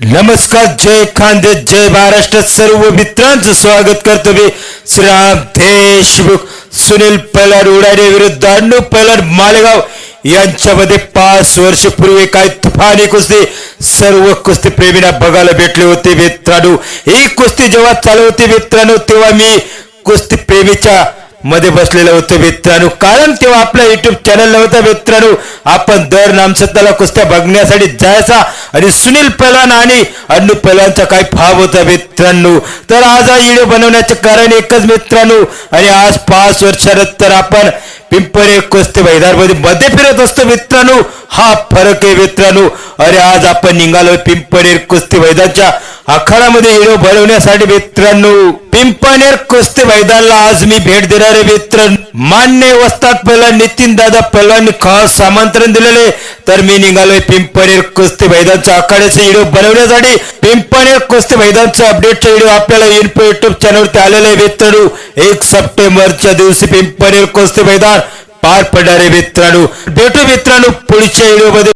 नमस्कार जय खांदे जय महाराष्ट्र सर्व मित्रांचं स्वागत करतो मी श्रीराम देशमुख सुनील पलाड उडाणे विरुद्ध अण्णू पलाड मालेगाव. यांच्यामध्ये पाच वर्षपूर्वी काय तुफानी कुस्ती सर्व कुस्ती प्रेमींना बघायला भेटले होते मित्रांनो. ही कुस्ती जेव्हा चालू होती मित्रांनो तेव्हा मी कुस्ती प्रेमीच्या मध्ये बसलेलं होतं मित्रांनो. कारण तेव्हा आपला युट्यूब चॅनल नव्हता मित्रांनो. आपण दर नामसत्ताला कुस्त्या बघण्यासाठी जायचा. आणि सुनील पलान आणि अन्नू पलानचा काय फाव होता मित्रांनो. तर आज हा व्हिडिओ बनवण्याचं कारण एकच मित्रांनो. आणि आज पाच वर्षानंतर आपण पिंपरे कुस्ती मैदानमध्ये मध्ये फिरत असतो मित्रांनो. हा फरक आहे मित्रांनो. अरे आज आपण निघालो पिंपरे कुस्ती मैदानच्या आखाडामध्ये हिरो बनवण्यासाठी मित्रांनो पिंपणेर कुस्ती मैदानला आज मी भेट देणारे मित्र मान्य वस्तात पहिला नितीन दादा पहलवाननी खास आमंत्रण दिलेले. तर मी निघालोय पिंपणेर कुस्ती मैदानच्या आखाड्याचे व्हिडिओ बनवण्यासाठी. पिंपणेर कुस्ती मैदानचा अपडेटचा व्हिडिओ आपल्याला इन्फो युट्यूब चॅनलवरती आलेला आहे मित्रांनो. एक सप्टेंबरच्या दिवशी पिंपणेर कुस्ती मैदान पार पडणारे मित्रांनो. भेटू मित्रांनो पुढच्या व्हिडिओमध्ये